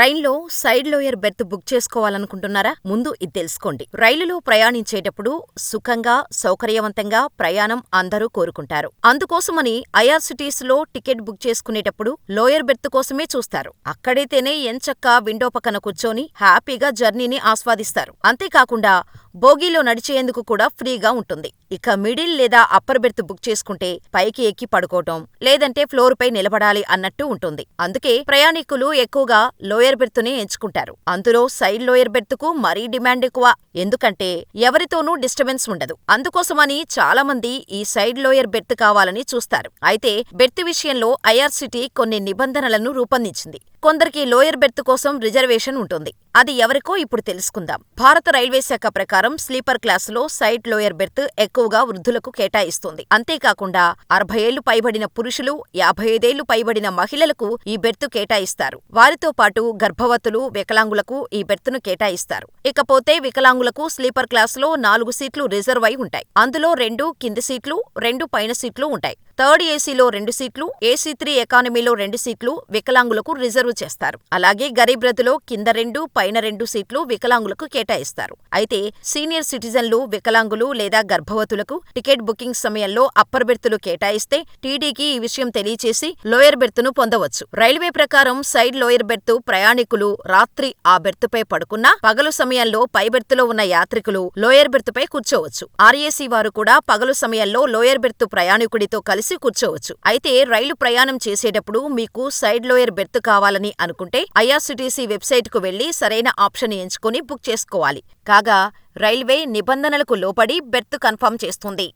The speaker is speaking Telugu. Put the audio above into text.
ట్రైన్లో సైడ్ లోయర్ బెర్త్ బుక్ చేసుకోవాలనుకుంటున్నారా? ముందు ఇది తెలుసుకోండి. రైలులో ప్రయాణించేటప్పుడు సుఖంగా సౌకర్యవంతంగా ప్రయాణం అందరూ కోరుకుంటారు. అందుకోసమని ఐఆర్సిటీస్లో టికెట్ బుక్ చేసుకునేటప్పుడు లోయర్ బెర్త్ కోసమే చూస్తారు. అక్కడైతేనే ఎంచక్కా విండో పక్కన కూర్చొని హ్యాపీగా జర్నీని ఆస్వాదిస్తారు. అంతేకాకుండా బోగీలో నడిచేందుకు కూడా ఫ్రీగా ఉంటుంది. ఇక మిడిల్ లేదా అప్పర్ బెర్త్ బుక్ చేసుకుంటే పైకి ఎక్కి పడుకోవటం లేదంటే ఫ్లోర్ పై నిలబడాలి అన్నట్టు ఉంటుంది. అందుకే ప్రయాణికులు ఎక్కువగా లోయర్ బెర్తునే ఎంచుకుంటారు. అందులో సైడ్ లోయర్ బెర్త్కు మరీ డిమాండ్ ఎక్కువ. ఎందుకంటే ఎవరితోనూ డిస్టర్బెన్స్ ఉండదు. అందుకోసమని చాలా మంది ఈ సైడ్ లోయర్ బెర్త్ కావాలని చూస్తారు. అయితే బెర్త్ విషయంలో ఐఆర్సిటీ కొన్ని నిబంధనలను రూపొందించింది. కొందరికి లోయర్ బెర్త్ కోసం రిజర్వేషన్ ఉంటుంది. అది ఎవరికో ఇప్పుడు తెలుసుకుందాం. భారత రైల్వే శాఖ ప్రకారం స్లీపర్ క్లాసులో సైడ్ లోయర్ బెర్త్ ఎక్కువగా వృద్ధులకు కేటాయిస్తుంది. అంతేకాకుండా అరవై ఏళ్ళు పైబడిన పురుషులు యాభై ఐదేళ్ళు పైబడిన మహిళలకు ఈ బెర్త్ కేటాయిస్తారు. వారితో పాటు గర్భవతులు వికలాంగులకు ఈ బెర్త్ను కేటాయిస్తారు. ఇకపోతే వికలాంగులకు స్లీపర్ క్లాసులో నాలుగు సీట్లు రిజర్వ్ అయి ఉంటాయి. అందులో రెండు కింది సీట్లు రెండు పైన సీట్లు ఉంటాయి. థర్డ్ ఏసీలో రెండు సీట్లు ఏసీ త్రీ ఎకానమీలో రెండు సీట్లు వికలాంగులకు రిజర్వ్ చేస్తారు. అలాగే గరీబ్ రథ్లో కింద రెండు పైన రెండు సీట్లు వికలాంగులకు కేటాయిస్తారు. అయితే సీనియర్ సిటిజన్లు వికలాంగులు లేదా గర్భవతులకు టికెట్ బుకింగ్ సమయంలో అప్పర్ బెర్తులు కేటాయిస్తే టీడీకి ఈ విషయం తెలియచేసి లోయర్ బెర్తును పొందవచ్చు. రైల్వే ప్రకారం సైడ్ లోయర్ బెర్తు ప్రయాణికులు రాత్రి ఆ బెర్తుపై పడుకున్నా పగలు సమయంలో పై బెర్తులో ఉన్న యాత్రికులు లోయర్ బెర్తుపై కూర్చోవచ్చు. ఆర్ఏసీ వారు కూడా పగలు సమయంలో లోయర్ బెర్తు ప్రయాణికుడితో కలిసి కూర్చోవచ్చు. అయితే రైలు ప్రయాణం చేసేటప్పుడు మీకు సైడ్ లోయర్ బెర్త్ కావాలని అనుకుంటే ఐఆర్సిటీసీ వెబ్సైట్కు వెళ్ళి సరైన ఆప్షన్ ఎంచుకుని బుక్ చేసుకోవాలి. కాగా రైల్వే నిబంధనలకు లోబడి బెర్త్ కన్ఫర్మ్ చేస్తుంది.